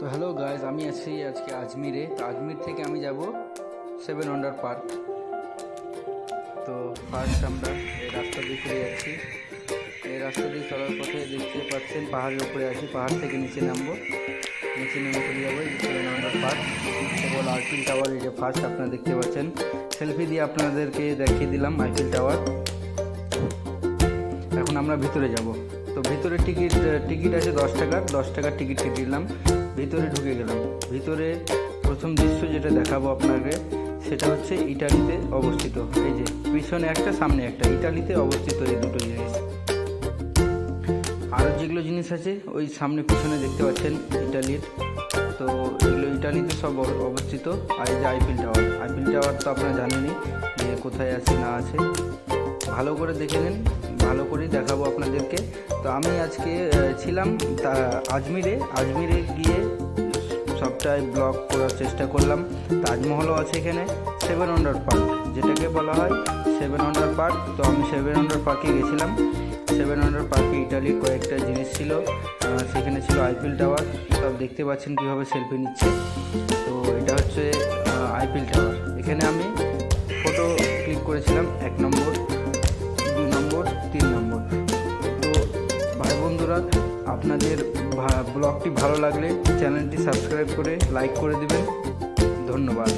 তো hello guys আমি আছি আজকে আজমিরে। তো আজমির থেকে আমি যাব সেভেন ওয়ান্ডার পার্ক তো ফার্স্ট আমরা এই রাস্তা দিয়ে চলে যাচ্ছি। এই রাস্তা দিয়ে চলার পথে দেখতে পাচ্ছেন, পাহাড়ের উপরে আছি। পাহাড় থেকে নিচে নামবো। নিচে নেমে চলে যাব সেভেন ওয়ান্ডার পার্ক কেবল আইফিল টাওয়ার এই যে ফার্স্ট আপনারা দেখতে পাচ্ছেন। সেলফি দিয়ে আপনাদেরকে দেখিয়ে দিলাম আইফিল টাওয়ার এখন আমরা ভিতরে যাব। তো ভিতরে টিকিট টিকিট আছে দশ টাকার। দশ টাকার টিকিট কেটে দিলাম ভিতরে ঢুকে গেলাম। ভিতরে প্রথম দৃশ্য যেটা দেখাবো আপনাকে, সেটা হচ্ছে ইটালিতে অবস্থিত। এই যে, পিছনে একটা, সামনে একটা। ইটালিতে অবস্থিত এই দুটো জিনিস। আরও যেগুলো জিনিস আছে, ওই সামনে পিছনে দেখতে পাচ্ছেন ইটালির। তো এগুলো ইটালিতে সব অব- অবস্থিত। আর এই যে আইফিল টাওয়ার। আইফিল টাওয়ার তো আপনারা জানেনই যে কোথায় আছে, না আছে। ভালো করে দেখে নিন, ভালো করেই দেখাবো আপনাদেরকে। তো আমি আজকে ছিলাম তা, আজমিরে। আজমিরে গিয়ে সবটাই ব্লগ করার চেষ্টা করলাম। তাজমহলও আছে এখানে সেভেন ওয়ান্ডার পার্ক যেটাকে বলা হয় সেভেন ওয়ান্ডার পার্ক তো আমি সেভেন ওয়ান্ডার পার্কে গেছিলাম। সেভেন ওয়ান্ডার পার্কে ইটালির কয়েকটা জিনিস ছিল সেখানে ছিল আইফিল টাওয়ার সব দেখতে পাচ্ছেন কীভাবে সেলফি নিচ্ছে। তো এটা হচ্ছে আইফিল টাওয়ার এখানে আমি ফটো ক্লিক করেছিলাম এক নম্বর। আপনাদের ব্লগটি ভালো লাগলে চ্যানেলটি সাবস্ক্রাইব করে লাইক করে দেবেন। ধন্যবাদ।